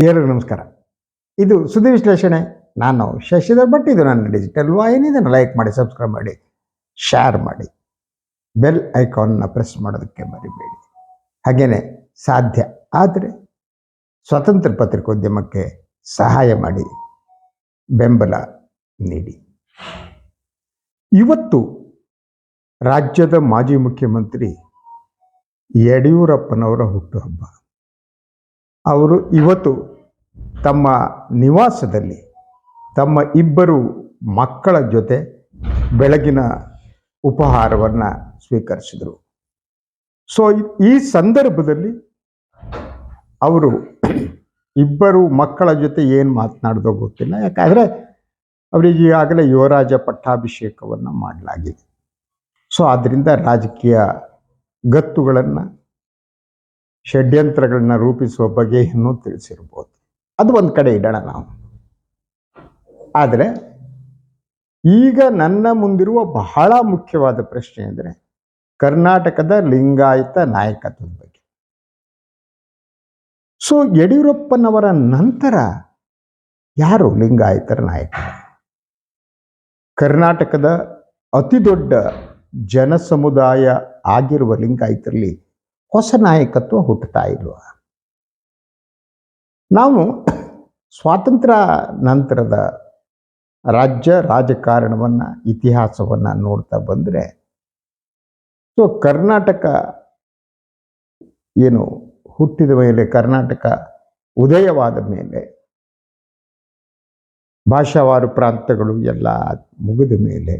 ಎಲ್ಲರಿಗೂ ನಮಸ್ಕಾರ. ಇದು ಸುದ್ದಿ ವಿಶ್ಲೇಷಣೆ. ನಾನು ಶಶಿಧರ್ ಭಟ್ ಇದು ನನ್ನ ಡಿಜಿಟಲ್ ವಾಹಿನಿ. ಇದನ್ನು ಲೈಕ್ ಮಾಡಿ ಸಬ್ಸ್ಕ್ರೈಬ್ ಮಾಡಿ ಶೇರ್ ಮಾಡಿ. ಬೆಲ್ ಐಕಾನ್ನ ಪ್ರೆಸ್ ಮಾಡೋದಕ್ಕೆ ಮರಿಬೇಡಿ. ಹಾಗೆಯೇ ಸಾಧ್ಯ ಆದರೆ ಸ್ವತಂತ್ರ ಪತ್ರಿಕೋದ್ಯಮಕ್ಕೆ ಸಹಾಯ ಮಾಡಿ, ಬೆಂಬಲ ನೀಡಿ. ಇವತ್ತು ರಾಜ್ಯದ ಮಾಜಿ ಮುಖ್ಯಮಂತ್ರಿ ಯಡಿಯೂರಪ್ಪನವರ ಹುಟ್ಟುಹಬ್ಬ. ಅವರು ಇವತ್ತು ತಮ್ಮ ನಿವಾಸದಲ್ಲಿ ತಮ್ಮ ಇಬ್ಬರು ಮಕ್ಕಳ ಜೊತೆ ಬೆಳಗಿನ ಉಪಹಾರವನ್ನು ಸ್ವೀಕರಿಸಿದರು. ಸೊ ಈ ಸಂದರ್ಭದಲ್ಲಿ ಅವರು ಇಬ್ಬರು ಮಕ್ಕಳ ಜೊತೆ ಏನು ಮಾತನಾಡ್ದೋ ಗೊತ್ತಿಲ್ಲ. ಯಾಕಂದರೆ ಅವರಿಗೆ ಈಗಾಗಲೇ ಯುವರಾಜ ಪಟ್ಟಾಭಿಷೇಕವನ್ನು ಮಾಡಲಾಗಿದೆ. ಸೊ ಆದ್ದರಿಂದ ರಾಜಕೀಯ ಗತ್ತುಗಳನ್ನು, ಷಡ್ಯಂತ್ರಗಳನ್ನ ರೂಪಿಸುವ ಬಗೆಯನ್ನು ತಿಳಿಸಿರ್ಬೋದು. ಅದು ಒಂದು ಕಡೆ ಇಡೋಣ ನಾವು. ಆದರೆ ಈಗ ನನ್ನ ಮುಂದಿರುವ ಬಹಳ ಮುಖ್ಯವಾದ ಪ್ರಶ್ನೆ ಅಂದರೆ ಕರ್ನಾಟಕದ ಲಿಂಗಾಯತ ನಾಯಕತ್ವದ ಬಗ್ಗೆ. ಸೊ ಯಡಿಯೂರಪ್ಪನವರ ನಂತರ ಯಾರು ಲಿಂಗಾಯತರ ನಾಯಕ? ಕರ್ನಾಟಕದ ಅತಿ ದೊಡ್ಡ ಜನಸಮುದಾಯ ಆಗಿರುವ ಲಿಂಗಾಯತರಲ್ಲಿ ಹೊಸ ನಾಯಕತ್ವ ಹುಟ್ಟುತ್ತಾ ಇಲ್ವ? ನಾವು ಸ್ವಾತಂತ್ರ್ಯ ನಂತರದ ರಾಜ್ಯ ರಾಜಕಾರಣವನ್ನು, ಇತಿಹಾಸವನ್ನು ನೋಡ್ತಾ ಬಂದರೆ, ಸೊ ಕರ್ನಾಟಕ ಏನು ಹುಟ್ಟಿದ ಮೇಲೆ, ಕರ್ನಾಟಕ ಉದಯವಾದ ಮೇಲೆ, ಭಾಷಾವಾರು ಪ್ರಾಂತಗಳು ಎಲ್ಲ ಮುಗಿದ ಮೇಲೆ,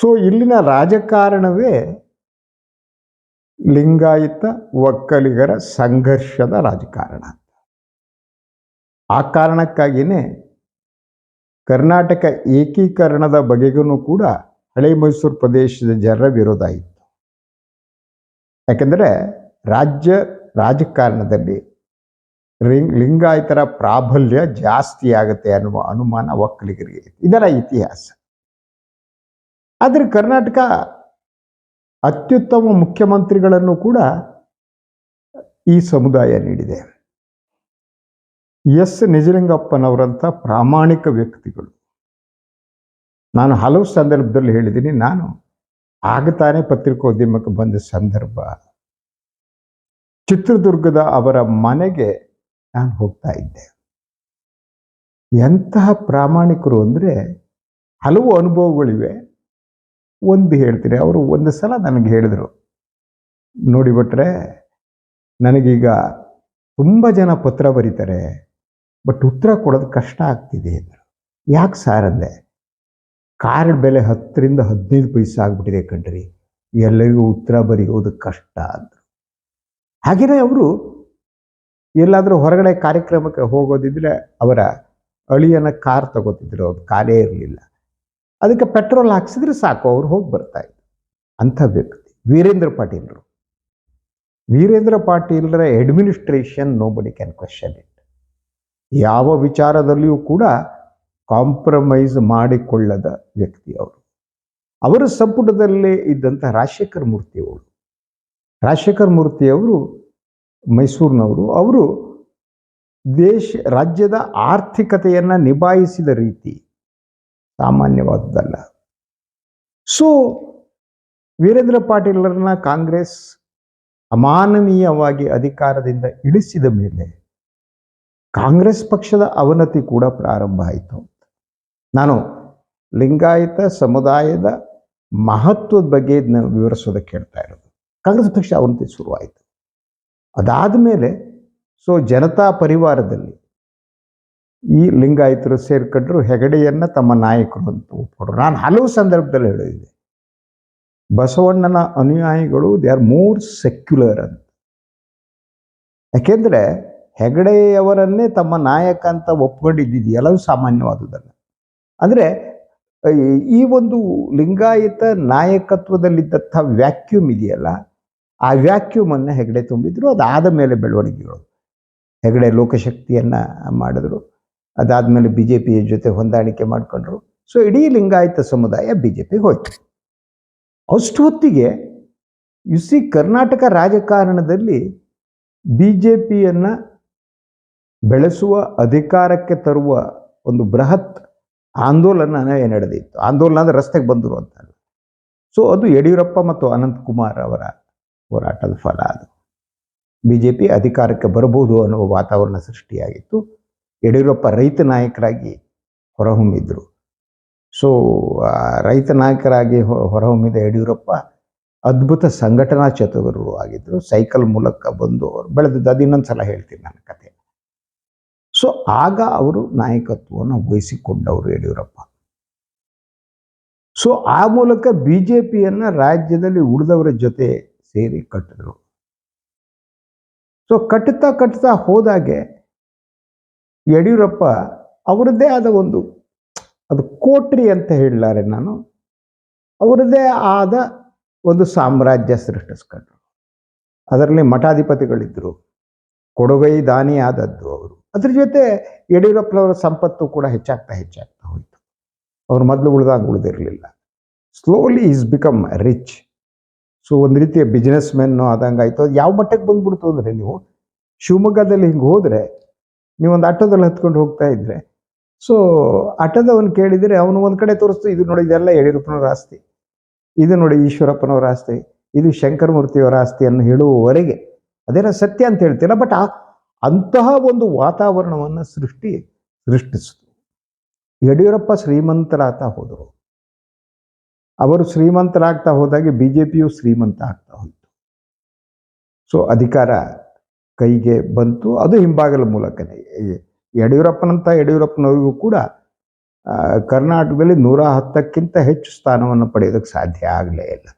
ಸೊ ಇಲ್ಲಿನ ರಾಜಕಾರಣವೇ ಲಿಂಗಾಯತ ಒಕ್ಕಲಿಗರ ಸಂಘರ್ಷದ ರಾಜಕಾರಣ ಆ ಕಾರಣಕ್ಕಾಗಿಯೇ ಕರ್ನಾಟಕ ಏಕೀಕರಣದ ಬಗೆಗೂ ಕೂಡ ಹಳೆ ಮೈಸೂರು ಪ್ರದೇಶದ ಜನರ ವಿರೋಧ ಇತ್ತು. ಯಾಕೆಂದರೆ ರಾಜ್ಯ ರಾಜಕಾರಣದಲ್ಲಿ ಲಿಂಗ್, ಲಿಂಗಾಯತರ ಪ್ರಾಬಲ್ಯ ಜಾಸ್ತಿ ಆಗುತ್ತೆ ಅನ್ನುವ ಅನುಮಾನ ಒಕ್ಕಲಿಗರಿಗೆ. ಇದರ ಇತಿಹಾಸ. ಆದರೆ ಕರ್ನಾಟಕ ಅತ್ಯುತ್ತಮ ಮುಖ್ಯಮಂತ್ರಿಗಳನ್ನು ಕೂಡ ಈ ಸಮುದಾಯ ನೀಡಿದೆ. ಎಸ್. ನಿಜಲಿಂಗಪ್ಪನವರಂಥ ಪ್ರಾಮಾಣಿಕ ವ್ಯಕ್ತಿಗಳು. ನಾನು ಹಲವು ಸಂದರ್ಭದಲ್ಲಿ ಹೇಳಿದ್ದೀನಿ, ನಾನು ಆಗತಾನೆ ಪತ್ರಿಕೋದ್ಯಮಕ್ಕೆ ಬಂದ ಸಂದರ್ಭ. ಚಿತ್ರದುರ್ಗದ ಅವರ ಮನೆಗೆ ನಾನು ಹೋಗ್ತಾ ಇದ್ದೆ. ಎಂತಹ ಪ್ರಾಮಾಣಿಕರು ಅಂದರೆ ಹಲವು ಅನುಭವಗಳಿವೆ. ಒಂದು ಹೇಳ್ತೀನಿ. ಅವರು ಒಂದು ಸಲ ನನಗೆ ಹೇಳಿದರು. ನೋಡಿ ನನಗೀಗ ತುಂಬ ಜನ ಪತ್ರ ಬರೀತಾರೆ, ಬಟ್ ಉತ್ತರ ಕೊಡೋದು ಕಷ್ಟ ಆಗ್ತಿದೆ ಅಂದರು. ಯಾಕೆ ಸಾರ್ ಅಂದೆ? ಕಾರ್ಡ್ ಬೆಲೆ ಹತ್ತರಿಂದ ಹದಿನೈದು ಪೈಸೆ ಆಗ್ಬಿಟ್ಟಿದೆ ಕಣ್ರಿ. ಎಲ್ಲರಿಗೂ ಉತ್ತರ ಬರೆಯೋದು ಕಷ್ಟ ಅಂದರು. ಹಾಗೆಯೇ ಅವರು ಎಲ್ಲಾದರೂ ಹೊರಗಡೆ ಕಾರ್ಯಕ್ರಮಕ್ಕೆ ಹೋಗೋದಿದ್ರೆ ಅವರ ಅಳಿಯನ ಕಾರ್ ತಗೋತಿದ್ರು. ಅದು ಕಾರೇ ಇರಲಿಲ್ಲ. ಅದಕ್ಕೆ ಪೆಟ್ರೋಲ್ ಹಾಕ್ಸಿದ್ರೆ ಸಾಕು, ಅವ್ರು ಹೋಗಿ ಬರ್ತಾ ಇದ್ರು. ಅಂಥ ವ್ಯಕ್ತಿ, ವೀರೇಂದ್ರ ಪಾಟೀಲ್ರು Veerendra ಪಾಟೀಲ್ರ administration nobody can question it ಯಾವ ವಿಚಾರದಲ್ಲಿಯೂ ಕೂಡ ಕಾಂಪ್ರಮೈಸ್ ಮಾಡಿಕೊಳ್ಳದ ವ್ಯಕ್ತಿ ಅವರು. ಅವರ ಸಂಪುಟದಲ್ಲೇ ಇದ್ದಂಥ ರಾಜಶೇಖರ್ ಮೂರ್ತಿಯವರು ರಾಜಶೇಖರ್ ಮೂರ್ತಿಯವರು ಮೈಸೂರಿನವರು, ಅವರು ದೇಶ, ರಾಜ್ಯದ ಆರ್ಥಿಕತೆಯನ್ನು ನಿಭಾಯಿಸಿದ ರೀತಿ ಸಾಮಾನ್ಯವಾದದ್ದಲ್ಲ. ಸೊ ವೀರೇಂದ್ರ ಪಾಟೀಲರನ್ನ ಕಾಂಗ್ರೆಸ್ ಅಮಾನವೀಯವಾಗಿ ಅಧಿಕಾರದಿಂದ ಇಳಿಸಿದ ಮೇಲೆ ಕಾಂಗ್ರೆಸ್ ಪಕ್ಷದ ಅವನತಿ ಕೂಡ ಪ್ರಾರಂಭ ಆಯಿತು. ನಾನು ಲಿಂಗಾಯತ ಸಮುದಾಯದ ಮಹತ್ವದ ಬಗ್ಗೆ ವಿವರಿಸೋದಕ್ಕೆ ಹೇಳ್ತಾ ಇರೋದು. ಕಾಂಗ್ರೆಸ್ ಪಕ್ಷ ಅವನತಿ ಶುರುವಾಯಿತು. ಅದಾದ ಮೇಲೆ ಸೊ ಜನತಾ ಪರಿವಾರದಲ್ಲಿ ಈ ಲಿಂಗಾಯತರು ಸೇರ್ಕೊಂಡ್ರು ಹೆಗಡೆಯನ್ನ ತಮ್ಮ ನಾಯಕರು ಅಂತ ಒಪ್ಕೊಂಡ್ರು ನಾನು ಹಲವು ಸಂದರ್ಭದಲ್ಲಿ ಹೇಳಿದೆ. ಬಸವಣ್ಣನ ಅನುಯಾಯಿಗಳು ದೇ ಆರ್ ಮೋರ್ ಸೆಕ್ಯುಲರ್ ಅಂತ. ಯಾಕೆಂದರೆ ಹೆಗಡೆಯವರನ್ನೇ ತಮ್ಮ ನಾಯಕ ಅಂತ ಒಪ್ಕೊಂಡಿದ್ದಿದ್ದು ಎಲ್ಲವೂ ಸಾಮಾನ್ಯವಾದುದಲ್ಲ. ಅಂದರೆ ಈ ಒಂದು ಲಿಂಗಾಯತ ನಾಯಕತ್ವದಲ್ಲಿದ್ದಂಥ ವ್ಯಾಕ್ಯೂಮ್ ಇದೆಯಲ್ಲ, ಆ ವ್ಯಾಕ್ಯೂಮನ್ನು ಹೆಗಡೆ ತುಂಬಿದ್ರು, ಅದಾದ ಮೇಲೆ ಬೆಳವಣಿಗೆಗಳು. ಹೆಗಡೆ ಲೋಕಶಕ್ತಿಯನ್ನು ಮಾಡಿದ್ರು. ಅದಾದಮೇಲೆ ಬಿ ಜೆ ಪಿಯ ಜೊತೆ ಹೊಂದಾಣಿಕೆ ಮಾಡಿಕೊಂಡ್ರು. ಸೊ ಇಡೀ ಲಿಂಗಾಯತ ಸಮುದಾಯ ಬಿ ಜೆ ಪಿ ಹೋಯ್ತು. ಅಷ್ಟು ಹೊತ್ತಿಗೆ ಯು ಸಿ ಕರ್ನಾಟಕ ರಾಜಕಾರಣದಲ್ಲಿ ಬಿ ಜೆ ಪಿಯನ್ನು ಬೆಳೆಸುವ ಅಧಿಕಾರಕ್ಕೆ ತರುವ ಒಂದು ಬೃಹತ್ ಆಂದೋಲನ ನಡೆದಿತ್ತು. ಆಂದೋಲನ ಅಂದರೆ ರಸ್ತೆಗೆ ಬಂದರು ಅಂತ. ಸೊ ಅದು ಯಡಿಯೂರಪ್ಪ ಮತ್ತು ಅನಂತಕುಮಾರ್ ಅವರ ಹೋರಾಟದ ಫಲ ಅದು. ಬಿ ಜೆ ಪಿ ಅಧಿಕಾರಕ್ಕೆ ಬರಬಹುದು ಅನ್ನುವ ವಾತಾವರಣ ಸೃಷ್ಟಿಯಾಗಿತ್ತು. ಯಡಿಯೂರಪ್ಪ ರೈತ ನಾಯಕರಾಗಿ ಹೊರಹೊಮ್ಮಿದ್ರು. ಸೊ ರೈತ ನಾಯಕರಾಗಿ ಹೊರಹೊಮ್ಮಿದ ಯಡಿಯೂರಪ್ಪ ಅದ್ಭುತ ಸಂಘಟನಾ ಚತುರರು ಆಗಿದ್ದರು ಸೈಕಲ್ ಮೂಲಕ ಬಂದು ಅವರು ಬೆಳೆದಿದ್ದು. ಅದು ಇನ್ನೊಂದು ಸಲ ಹೇಳ್ತೀನಿ ನನ್ನ ಕತೆ. ಸೊ ಆಗ ಅವರು ನಾಯಕತ್ವವನ್ನು ವಹಿಸಿಕೊಂಡವರು ಯಡಿಯೂರಪ್ಪ. ಸೊ ಆ ಮೂಲಕ ಬಿ ಜೆ ಪಿಯನ್ನು ರಾಜ್ಯದಲ್ಲಿ ಉಳಿದವರ ಜೊತೆ ಸೇರಿ ಕಟ್ಟಿದ್ರು. ಸೊ ಕಟ್ಟುತ್ತಾ ಕಟ್ಟುತ್ತಾ ಹೋದಾಗೆ ಯಡಿಯೂರಪ್ಪ ಅವರದ್ದೇ ಆದ ಒಂದು ಅದು ಕೋಟ್ರಿ ಅಂತ ಹೇಳಲಾರೆ ನಾನು. ಅವರದ್ದೇ ಆದ ಒಂದು ಸಾಮ್ರಾಜ್ಯ ಸೃಷ್ಟಿಸ್ಕೊಂಡ್ರು. ಅದರಲ್ಲಿ ಮಠಾಧಿಪತಿಗಳಿದ್ದರು ಕೊಡುಗೈ ದಾನಿ ಆದದ್ದು ಅವರು. ಅದ್ರ ಜೊತೆ ಯಡಿಯೂರಪ್ಪನವರ ಸಂಪತ್ತು ಕೂಡ ಹೆಚ್ಚಾಗ್ತಾ ಹೆಚ್ಚಾಗ್ತಾ ಹೋಯಿತು. ಅವ್ರು ಮೊದಲು ಉಳಿದಾಗ ಉಳಿದಿರಲಿಲ್ಲ. Slowly is become rich so ಒಂದು ರೀತಿಯ ಬಿಸ್ನೆಸ್ ಮೆನ್ನು ಆದಂಗೆ ಆಯಿತು ಯಾವ ಮಟ್ಟಕ್ಕೆ ಬಂದ್ಬಿಡ್ತು ಅಂದರೆ ನೀವು ಶಿವಮೊಗ್ಗದಲ್ಲಿ ಹಿಂಗೆ ಹೋದರೆ ನೀವು ಒಂದು ಆಟೋದಲ್ಲಿ ಹತ್ಕೊಂಡು ಹೋಗ್ತಾ ಇದ್ರೆ. ಸೊ ಆಟೋದವನು ಕೇಳಿದರೆ ಅವನು ಒಂದು ಕಡೆ ತೋರಿಸ್ತು, ಇದು ನೋಡಿ ಇದೆಲ್ಲ ಯಡಿಯೂರಪ್ಪನವರ ಆಸ್ತಿ. ಇದು ನೋಡಿ ಈಶ್ವರಪ್ಪನವರ ಆಸ್ತಿ. ಇದು ಶಂಕರಮೂರ್ತಿಯವರ ಆಸ್ತಿಯನ್ನು ಹೇಳುವವರೆಗೆ. ಅದೇನೋ ಸತ್ಯ ಅಂತ ಹೇಳ್ತೀರ, ಬಟ್ ಆ ಅಂತಹ ಒಂದು ವಾತಾವರಣವನ್ನು ಸೃಷ್ಟಿ ಸೃಷ್ಟಿಸಿತು. ಯಡಿಯೂರಪ್ಪ ಶ್ರೀಮಂತರಾಗ್ತಾ ಹೋದರು. ಅವರು ಶ್ರೀಮಂತರಾಗ್ತಾ ಹೋದಾಗೆ ಬಿ ಜೆ ಪಿಯು ಶ್ರೀಮಂತ ಆಗ್ತಾ ಹೋಯಿತು. ಸೊ ಅಧಿಕಾರ ಕೈಗೆ ಬಂತು. ಅದು ಹಿಂಬಾಗಲ ಮೂಲಕನೇ. ಯಡಿಯೂರಪ್ಪನಂಥ ಯಡಿಯೂರಪ್ಪನವರಿಗೂ ಕೂಡ ಕರ್ನಾಟಕದಲ್ಲಿ ನೂರ ಹತ್ತಕ್ಕಿಂತ ಹೆಚ್ಚು ಸ್ಥಾನವನ್ನು ಪಡೆಯೋದಕ್ಕೆ ಸಾಧ್ಯ ಆಗಲೇ ಇಲ್ಲ.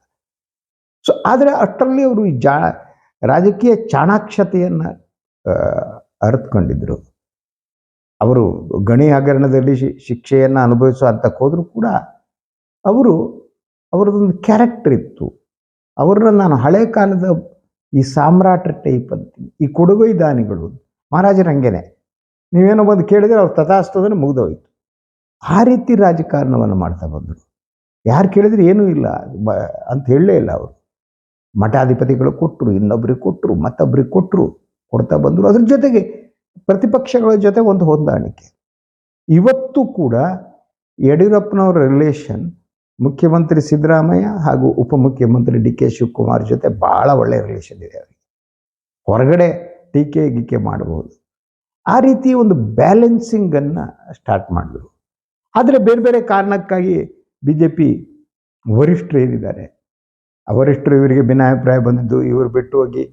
ಸೊ ಆದರೆ ಅಷ್ಟರಲ್ಲಿ ಅವರು ಈ ಜಾ, ರಾಜಕೀಯ ಚಾಣಾಕ್ಷತೆಯನ್ನು ಅರಿತುಕೊಂಡಿದ್ರು. ಅವರು ಗಣಿ ಹಗರಣದಲ್ಲಿ ಶಿಕ್ಷೆಯನ್ನು ಅನುಭವಿಸೋ ಹಂತಕ್ಕೆ ಹೋದರೂ ಕೂಡ ಅವರು ಅವರದೊಂದು ಕ್ಯಾರೆಕ್ಟರ್ ಇತ್ತು. ಅವರನ್ನು ನಾನು ಹಳೆ ಕಾಲದ ಈ ಸಾಮ್ರಾಟ ಟೈಪ್ ಅಂತ ಈ ಕೊಡುಗೈ ದಾನಿಗಳು. ಮಹಾರಾಜರ ಹಂಗೇನೆ. ನೀವೇನೋ ಬಂದು ಕೇಳಿದ್ರೆ ಅವ್ರು ತಥಾಸ್ತದನ್ನು ಮುಗಿದೋಯ್ತು. ಆ ರೀತಿ ರಾಜಕಾರಣವನ್ನು ಮಾಡ್ತಾ ಬಂದರು. ಯಾರು ಕೇಳಿದ್ರೆ ಏನೂ ಇಲ್ಲ ಅಂತ ಹೇಳಲೇ ಇಲ್ಲ ಅವರು. ಮಠಾಧಿಪತಿಗಳು ಕೊಟ್ಟರು ಇನ್ನೊಬ್ರಿಗೆ ಕೊಟ್ಟರು ಮತ್ತೊಬ್ರಿಗೆ ಕೊಟ್ಟರು, ಕೊಡ್ತಾ ಬಂದರು. ಅದ್ರ ಜೊತೆಗೆ ಪ್ರತಿಪಕ್ಷಗಳ ಜೊತೆ ಒಂದು ಹೊಂದಾಣಿಕೆ. ಇವತ್ತು ಕೂಡ ಯಡಿಯೂರಪ್ಪನವ್ರ ರಿಲೇಷನ್ ಮುಖ್ಯಮಂತ್ರಿ ಸಿದ್ದರಾಮಯ್ಯ ಹಾಗೂ ಉಪಮುಖ್ಯಮಂತ್ರಿ ಡಿ ಕೆ ಶಿವಕುಮಾರ್ ಜೊತೆ ಭಾಳ ಒಳ್ಳೆಯ ರಿಲೇಷನ್ ಇದೆ ಅವರಿಗೆ. ಹೊರಗಡೆ ಟೀಕೆ ಗೀಕೆ ಮಾಡಬಹುದು. ಆ ರೀತಿ ಒಂದು ಬ್ಯಾಲೆನ್ಸಿಂಗನ್ನು ಸ್ಟಾರ್ಟ್ ಮಾಡಿದ್ರು ಆದರೆ ಬೇರೆ ಬೇರೆ ಕಾರಣಕ್ಕಾಗಿ ಬಿ ಜೆ ಪಿ ವರಿಷ್ಠರು ಏನಿದ್ದಾರೆ ವರಿಷ್ಠರು ಇವರಿಗೆ ಭಿನ್ನಾಭಿಪ್ರಾಯ ಬಂದಿದ್ದು, ಇವರು ಬಿಟ್ಟು ಹೋಗಿ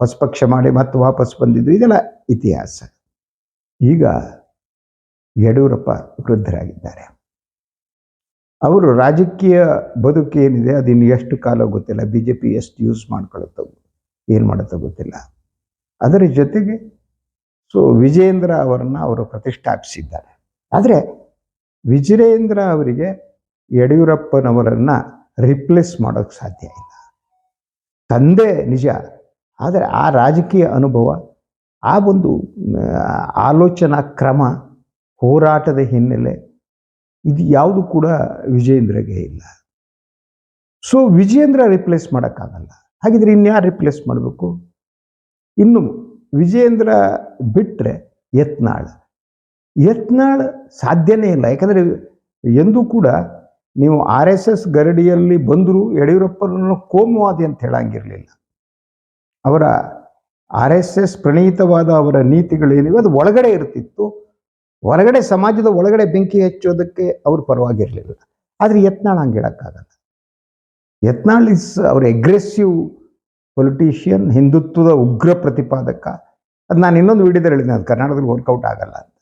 ಹೊಸ ಪಕ್ಷ ಮಾಡಿ ಮತ್ತೆ ವಾಪಸ್ ಬಂದಿದ್ದು, ಇದೆಲ್ಲ ಇತಿಹಾಸ. ಈಗ ಯಡಿಯೂರಪ್ಪ ವೃದ್ಧರಾಗಿದ್ದಾರೆ. ಅವರು ರಾಜಕೀಯ ಬದುಕು ಏನಿದೆ, ಅದು ಇನ್ನು ಎಷ್ಟು ಕಾಲ ಗೊತ್ತಿಲ್ಲ. ಬಿ ಜೆ ಪಿ ಎಷ್ಟು ಯೂಸ್ ಮಾಡ್ಕೊಳ್ಳುತ್ತೋ, ಏನು ಮಾಡುತ್ತೋ ಗೊತ್ತಿಲ್ಲ. ಅದರ ಜೊತೆಗೆ ಸೊ ವಿಜಯೇಂದ್ರ ಅವರನ್ನು ಅವರು ಪ್ರತಿಷ್ಠಾಪಿಸಿದ್ದಾರೆ. ಆದರೆ, ವಿಜಯೇಂದ್ರ ಅವರಿಗೆ ಯಡಿಯೂರಪ್ಪನವರನ್ನು ರಿಪ್ಲೇಸ್ ಮಾಡೋಕ್ಕೆ ಸಾಧ್ಯ ಇಲ್ಲ. ತಂದೆ ನಿಜ, ಆದರೆ ಆ ರಾಜಕೀಯ ಅನುಭವ, ಆ ಒಂದು ಆಲೋಚನಾ ಕ್ರಮ ಹೋರಾಟದ ಹಿನ್ನೆಲೆ ಇದು ಯಾವುದು ಕೂಡ ವಿಜಯೇಂದ್ರಗೆ ಇಲ್ಲ. ಸೊ ವಿಜಯೇಂದ್ರ ರಿಪ್ಲೇಸ್ ಮಾಡೋಕ್ಕಾಗಲ್ಲ. ಹಾಗಿದ್ರೆ ಇನ್ಯಾರು ರಿಪ್ಲೇಸ್ ಮಾಡಬೇಕು? ಇನ್ನು ವಿಜಯೇಂದ್ರ ಬಿಟ್ಟರೆ ಯತ್ನಾಳ್. ಯತ್ನಾಳ್ ಸಾಧ್ಯನೇ ಇಲ್ಲ. ಯಾಕಂದರೆ ಎಂದೂ ಕೂಡ ನೀವು ಆರ್ ಎಸ್ ಎಸ್ ಗರಡಿಯಲ್ಲಿ ಬಂದರೂ ಯಡಿಯೂರಪ್ಪನನ್ನು ಕೋಮುವಾದಿ ಅಂತ ಹೇಳಂಗಿರಲಿಲ್ಲ. ಅವರ ಆರ್ ಎಸ್ ಎಸ್ ಪ್ರಣೀತವಾದ ಅವರ ನೀತಿಗಳೇನಿವೆ, ಅದು ಒಳಗಡೆ ಇರ್ತಿತ್ತು. ಹೊರಗಡೆ ಸಮಾಜದ ಒಳಗಡೆ ಬೆಂಕಿ ಹಚ್ಚೋದಕ್ಕೆ ಅವ್ರು ಪರವಾಗಿರಲಿಲ್ಲ. ಆದರೆ ಯತ್ನಾಳ್ ಹಂಗೆ ಹೇಳೋಕ್ಕಾಗಲ್ಲ. ಯತ್ನಾಳ್ ಇಸ್ ಅವ್ರ ಎಗ್ರೆಸಿವ್ ಪೊಲಿಟಿಷಿಯನ್ ಹಿಂದುತ್ವದ ಉಗ್ರ ಪ್ರತಿಪಾದಕ. ಅದು ನಾನು ಇನ್ನೊಂದು ವಿಡಿಯೋದಲ್ಲಿ ಹೇಳಿದ್ದೆ ಅದು ಕರ್ನಾಟಕದಲ್ಲಿ ವರ್ಕೌಟ್ ಆಗಲ್ಲ ಅಂತ.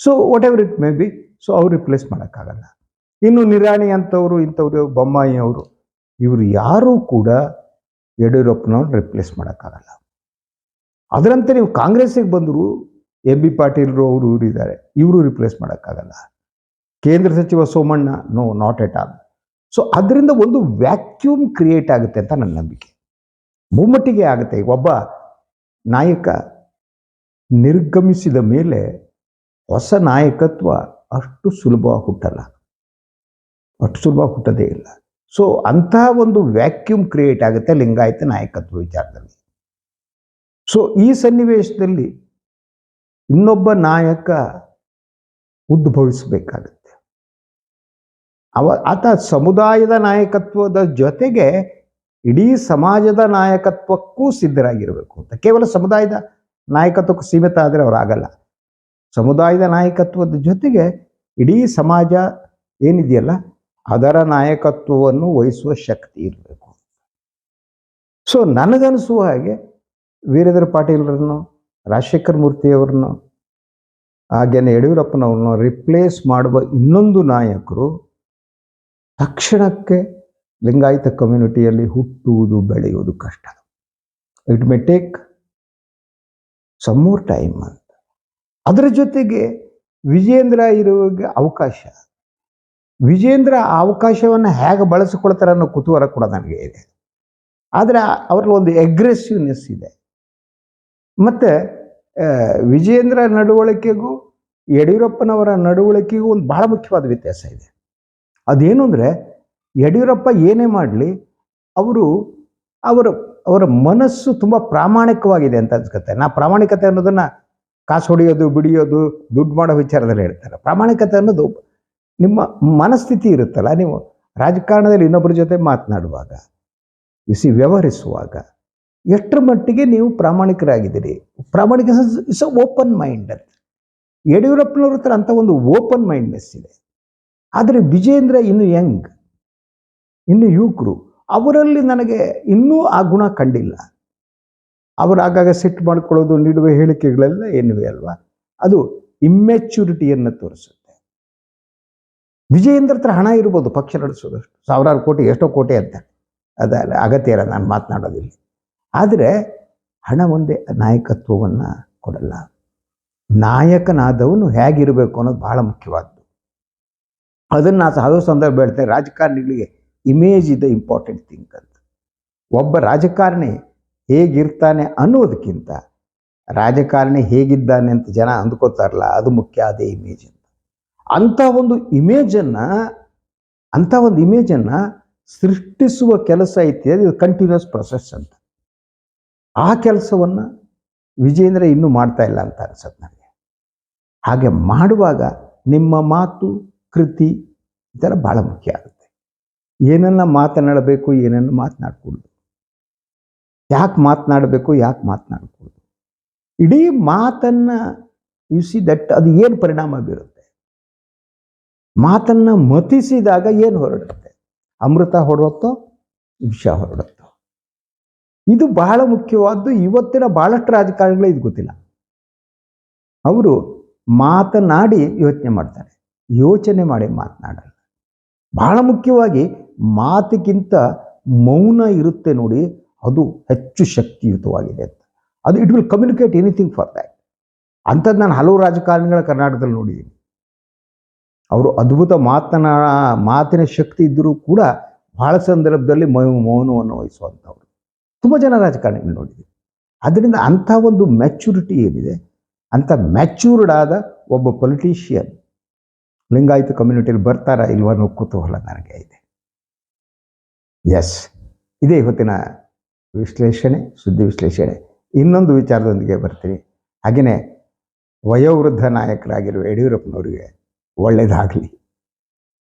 So whatever it may be so ಅವ್ರು ರಿಪ್ಲೇಸ್ ಮಾಡೋಕ್ಕಾಗಲ್ಲ. ಇನ್ನು ನಿರಾಣಿ ಅಂಥವ್ರು ಇಂಥವ್ರು, ಬೊಮ್ಮಾಯಿ ಅವರು, ಇವರು ಯಾರೂ ಕೂಡ ಯಡಿಯೂರಪ್ಪನವ್ರು ರಿಪ್ಲೇಸ್ ಮಾಡೋಕ್ಕಾಗಲ್ಲ. ಅದರಂತೆ ನೀವು ಕಾಂಗ್ರೆಸ್ಸಿಗೆ ಬಂದರು ಎಂ ಬಿ ಪಾಟೀಲ್ರು ಅವರು ಇವರು ಇದ್ದಾರೆ ಇವರು ರಿಪ್ಲೇಸ್ ಮಾಡೋಕ್ಕಾಗಲ್ಲ. ಕೇಂದ್ರ ಸಚಿವ Somanna no not at all so ಅದರಿಂದ ಒಂದು ವ್ಯಾಕ್ಯೂಮ್ ಕ್ರಿಯೇಟ್ ಆಗುತ್ತೆ ಅಂತ ನನ್ನ ನಂಬಿಕೆ. ಮುಮ್ಮಟ್ಟಿಗೆ ಆಗುತ್ತೆ. ಒಬ್ಬ ನಾಯಕ ನಿರ್ಗಮಿಸಿದ ಮೇಲೆ ಹೊಸ ನಾಯಕತ್ವ ಅಷ್ಟು ಸುಲಭ ಹುಟ್ಟಲ್ಲ. ಅಷ್ಟು ಸುಲಭ ಹುಟ್ಟದೇ ಇಲ್ಲ. ಸೊ ಅಂತಹ ಒಂದು ವ್ಯಾಕ್ಯೂಮ್ ಕ್ರಿಯೇಟ್ ಆಗುತ್ತೆ ಲಿಂಗಾಯತ ನಾಯಕತ್ವ ವಿಚಾರದಲ್ಲಿ. ಸೊ ಈ ಸನ್ನಿವೇಶದಲ್ಲಿ ಇನ್ನೊಬ್ಬ ನಾಯಕ ಉದ್ಭವಿಸಬೇಕಾಗುತ್ತೆ. ಅವ, ಆತ ಸಮುದಾಯದ ನಾಯಕತ್ವದ ಜೊತೆಗೆ ಇಡೀ ಸಮಾಜದ ನಾಯಕತ್ವಕ್ಕೂ ಸಿದ್ಧರಾಗಿರಬೇಕು ಅಂತ. ಕೇವಲ ಸಮುದಾಯದ ನಾಯಕತ್ವಕ್ಕೂ ಸೀಮಿತ ಆದರೆ ಅವರಾಗಲ್ಲ ಸಮುದಾಯದ ನಾಯಕತ್ವದ ಜೊತೆಗೆ ಇಡೀ ಸಮಾಜ ಏನಿದೆಯಲ್ಲ, ಅದರ ನಾಯಕತ್ವವನ್ನು ವಹಿಸುವ ಶಕ್ತಿ ಇರಬೇಕು ಸೊ ನನಗನಿಸುವ ಹಾಗೆ ವೀರೇಂದ್ರ ಪಾಟೀಲ್ರನ್ನು ರಾಜಶೇಖರ್ ಮೂರ್ತಿಯವ್ರನ್ನ, ಹಾಗೇನೆ ಯಡಿಯೂರಪ್ಪನವ್ರನ್ನ ರಿಪ್ಲೇಸ್ ಮಾಡುವ ಇನ್ನೊಂದು ನಾಯಕರು ತಕ್ಷಣಕ್ಕೆ ಲಿಂಗಾಯತ ಕಮ್ಯುನಿಟಿಯಲ್ಲಿ ಹುಟ್ಟುವುದು, ಬೆಳೆಯುವುದು ಕಷ್ಟ. It may take some more time ಅಂತ. ಅದರ ಜೊತೆಗೆ ವಿಜೇಂದ್ರ ಇರುವ ಅವಕಾಶ. ವಿಜೇಂದ್ರ ಆ ಅವಕಾಶವನ್ನು ಹೇಗೆ ಬಳಸಿಕೊಳ್ತಾರೆ ಅನ್ನೋ ಕುತೂಹಲ ಕೂಡ ನನಗೆ ಇದೆ. ಆದರೆ ಅವರಲ್ಲಿ ಒಂದು ಎಗ್ರೆಸಿವ್ನೆಸ್ ಇದೆ. ಮತ್ತು ವಿಜೇಂದ್ರ ನಡವಳಿಕೆಗೂ ಯಡಿಯೂರಪ್ಪನವರ ನಡವಳಿಕೆಗೂ ಒಂದು ಬಹಳ ಮುಖ್ಯವಾದ ವ್ಯತ್ಯಾಸ ಇದೆ. ಅದೇನು ಅಂದರೆ ಯಡಿಯೂರಪ್ಪ ಏನೇ ಮಾಡಲಿ ಅವರು ಅವರ ಅವರ ಮನಸ್ಸು ತುಂಬ ಪ್ರಾಮಾಣಿಕವಾಗಿದೆ ಅಂತ ಅನ್ಸುತ್ತೆ. ನಾ ಪ್ರಾಮಾಣಿಕತೆ ಅನ್ನೋದನ್ನು ಕಾಸು ಹೊಡೆಯೋದು, ಬಿಡಿಯೋದು, ದುಡ್ಡು ಮಾಡೋ ವಿಚಾರದಲ್ಲಿ ಹೇಳ್ತಾರೆ. ಪ್ರಾಮಾಣಿಕತೆ ಅನ್ನೋದು ನಿಮ್ಮ ಮನಸ್ಥಿತಿ ಇರುತ್ತಲ್ಲ, ನೀವು ರಾಜಕಾರಣದಲ್ಲಿ ಇನ್ನೊಬ್ಬರ ಜೊತೆ ಮಾತನಾಡುವಾಗ ಬಿಸಿ ವ್ಯವಹರಿಸುವಾಗ ಎಷ್ಟರ ಮಟ್ಟಿಗೆ ನೀವು ಪ್ರಾಮಾಣಿಕರಾಗಿದ್ದೀರಿ? ಪ್ರಾಮಾಣಿಕ ಇಸ್ ಅ ಓಪನ್ ಮೈಂಡ್ ಅಂತ ಯಡಿಯೂರಪ್ಪನವ್ರ ಹತ್ರ ಅಂತ ಒಂದು ಓಪನ್ ಮೈಂಡ್ನೆಸ್ ಇದೆ. ಆದರೆ ವಿಜೇಂದ್ರ ಇನ್ನು ಯಂಗ್ ಇನ್ನು ಯುವಕರು, ಅವರಲ್ಲಿ ನನಗೆ ಇನ್ನೂ ಆ ಗುಣ ಕಂಡಿಲ್ಲ. ಅವರು ಆಗಾಗ ಸೆಟ್ ಮಾಡ್ಕೊಳ್ಳೋದು, ನೀಡುವ ಹೇಳಿಕೆಗಳೆಲ್ಲ ಏನಿವೆ ಅಲ್ವಾ? ಅದು ಇಮ್ಮೆಚ್ಯೂರಿಟಿಯನ್ನು ತೋರಿಸುತ್ತೆ. ವಿಜಯೇಂದ್ರ ಹತ್ರ ಹಣ ಇರ್ಬೋದು, ಪಕ್ಷ ನಡೆಸೋದಷ್ಟು. ಸಾವಿರಾರು ಕೋಟಿ, ಎಷ್ಟೋ ಕೋಟಿ ಅಂತ. ಅದ ಅಗತ್ಯ ಇಲ್ಲ ನಾನು ಮಾತನಾಡೋದಿಲ್ಲ. ಆದರೆ ಹಣ ಒಂದೇ ನಾಯಕತ್ವವನ್ನು ಕೊಡಲ್ಲ. ನಾಯಕನಾದವನು ಹೇಗಿರಬೇಕು ಅನ್ನೋದು ಬಹಳ ಮುಖ್ಯವಾದ್ದು. ಅದನ್ನು ನಾನು ಹಲವು ಸಂದರ್ಭ ಹೇಳ್ತೇನೆ. ರಾಜಕಾರಣಿಗಳಿಗೆ ಇಮೇಜ್ ಇದ್ದ ಇಂಪಾರ್ಟೆಂಟ್ ಥಿಂಗ್ ಅಂತ. ಒಬ್ಬ ರಾಜಕಾರಣಿ ಹೇಗಿರ್ತಾನೆ ಅನ್ನೋದಕ್ಕಿಂತ ರಾಜಕಾರಣಿ ಹೇಗಿದ್ದಾನೆ ಅಂತ ಜನ ಅಂದ್ಕೋತಾರಲ್ಲ, ಅದು ಮುಖ್ಯ, ಅದೇ ಇಮೇಜ್ ಅಂತ. ಅಂಥ ಒಂದು ಇಮೇಜನ್ನು ಅಂಥ ಒಂದು ಇಮೇಜನ್ನು ಸೃಷ್ಟಿಸುವ ಕೆಲಸ ಐತಿ, ಅದು ಕಂಟಿನ್ಯೂಸ್ ಪ್ರೊಸೆಸ್ ಅಂತ. ಆ ಕೆಲಸವನ್ನು ವಿಜೇಂದ್ರ ಇನ್ನೂ ಮಾಡ್ತಾ ಇಲ್ಲ ಅಂತ ಅನ್ಸತ್ತೆ ನನಗೆ. ಹಾಗೆ ಮಾಡುವಾಗ ನಿಮ್ಮ ಮಾತು, ಕೃತಿ ಇದೆಲ್ಲ ಭಾಳ ಮುಖ್ಯ ಆಗುತ್ತೆ. ಏನನ್ನ ಮಾತನಾಡಬೇಕು ಏನನ್ನು ಮಾತನಾಡ್ಕೊಡ್ದು ಯಾಕೆ ಮಾತನಾಡಬೇಕು, ಯಾಕೆ ಮಾತನಾಡ್ಕೊಡ್ದು ಇಡೀ ಮಾತನ್ನು ಯು ಸಿ ದಟ್ ಅದು ಏನು ಪರಿಣಾಮ ಬೀರುತ್ತೆ? ಮಾತನ್ನು ಮತಿಸಿದಾಗ ಏನು ಹೊರಡುತ್ತೆ? ಅಮೃತ ಹೊರಡುತ್ತೋ, ವಿಷ ಹೊರಡುತ್ತೋ? ಇದು ಬಹಳ ಮುಖ್ಯವಾದ್ದು, ಇವತ್ತಿನ ಬಹಳಷ್ಟು ರಾಜಕಾರಣಿಗಳೇ ಇದು ಗೊತ್ತಿಲ್ಲ. ಅವರು ಮಾತನಾಡಿ ಯೋಚನೆ ಮಾಡ್ತಾರೆ. ಯೋಚನೆ ಮಾಡಿ ಮಾತನಾಡಲ್ಲ. ಬಹಳ ಮುಖ್ಯವಾಗಿ ಮಾತಿಗಿಂತ ಮೌನ ಇರುತ್ತೆ ನೋಡಿ, ಅದು ಹೆಚ್ಚು ಶಕ್ತಿಯುತವಾಗಿದೆ ಅಂತ. ಅದು it will communicate anything for that. ಅಂಥದ್ದು ನಾನು ಹಲವು ರಾಜಕಾರಣಿಗಳ ಕರ್ನಾಟಕದಲ್ಲಿ ನೋಡಿದ್ದೀನಿ. ಅವರು ಅದ್ಭುತ ಮಾತನಾ, ಮಾತಿನ ಶಕ್ತಿ ಇದ್ದರೂ ಕೂಡ ಬಹಳ ಸಂದರ್ಭದಲ್ಲಿ ಮೌನವನ್ನು ವಹಿಸುವಂಥವ್ರು. ತುಂಬ ಜನ ರಾಜಕಾರಣಿಗಳು ನೋಡಿದ್ದೀವಿ ಅದರಿಂದ ಅಂಥ ಒಂದು ಮ್ಯಾಚುರಿಟಿ ಏನಿದೆ, ಅಂಥ ಮ್ಯಾಚ್ಯೂರ್ಡ್ ಆದ ಒಬ್ಬ ಪೊಲಿಟೀಷಿಯನ್ ಲಿಂಗಾಯತ ಕಮ್ಯುನಿಟಿಯಲ್ಲಿ ಬರ್ತಾರಾ ಇಲ್ವ ಅನ್ನೋ ಕುತೂಹಲ ನನಗೆ ಇದೆ. ಎಸ್ ಇದೇ ಇವತ್ತಿನ ವಿಶ್ಲೇಷಣೆ, ಸುದ್ದಿ ವಿಶ್ಲೇಷಣೆ. ಇನ್ನೊಂದು ವಿಚಾರದೊಂದಿಗೆ ಬರ್ತೀನಿ. ಹಾಗೆಯೇ ವಯೋವೃದ್ಧ ನಾಯಕರಾಗಿರುವ ಯಡಿಯೂರಪ್ಪನವರಿಗೆ ಒಳ್ಳೆಯದಾಗಲಿ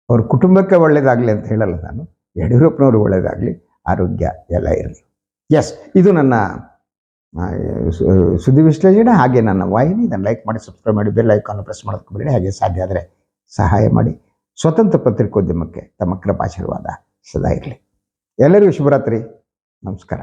ಅವ್ರ ಕುಟುಂಬಕ್ಕೆ ಒಳ್ಳೆಯದಾಗಲಿ ಅಂತ ಹೇಳಲ್ಲ ನಾನು. ಯಡಿಯೂರಪ್ಪನವ್ರಿಗೆ ಒಳ್ಳೆಯದಾಗಲಿ ಆರೋಗ್ಯ ಎಲ್ಲ ಇರಲಿ. ಎಸ್ ಇದು ನನ್ನ ಸುದ್ದಿ ವಿಶ್ಲೇಷಣೆ, ಹಾಗೆ ನನ್ನ ವಾಹಿನಿ. ಇದನ್ನು ಲೈಕ್ ಮಾಡಿ ಸಬ್ಸ್ಕ್ರೈಬ್ ಮಾಡಿ ಬೆಲ್ ಐಕಾನ್ ಪ್ರೆಸ್ ಮಾಡೋದಕ್ಕೆ ಹಾಗೆ ಸಾಧ್ಯ ಆದರೆ ಸಹಾಯ ಮಾಡಿ. ಸ್ವತಂತ್ರ ಪತ್ರಿಕೋದ್ಯಮಕ್ಕೆ ತಮ್ಮ ಕೃಪಾಶೀರ್ವಾದ ಸದಾ ಇರಲಿ. ಎಲ್ಲರಿಗೂ ಶುಭರಾತ್ರಿ. ನಮಸ್ಕಾರ.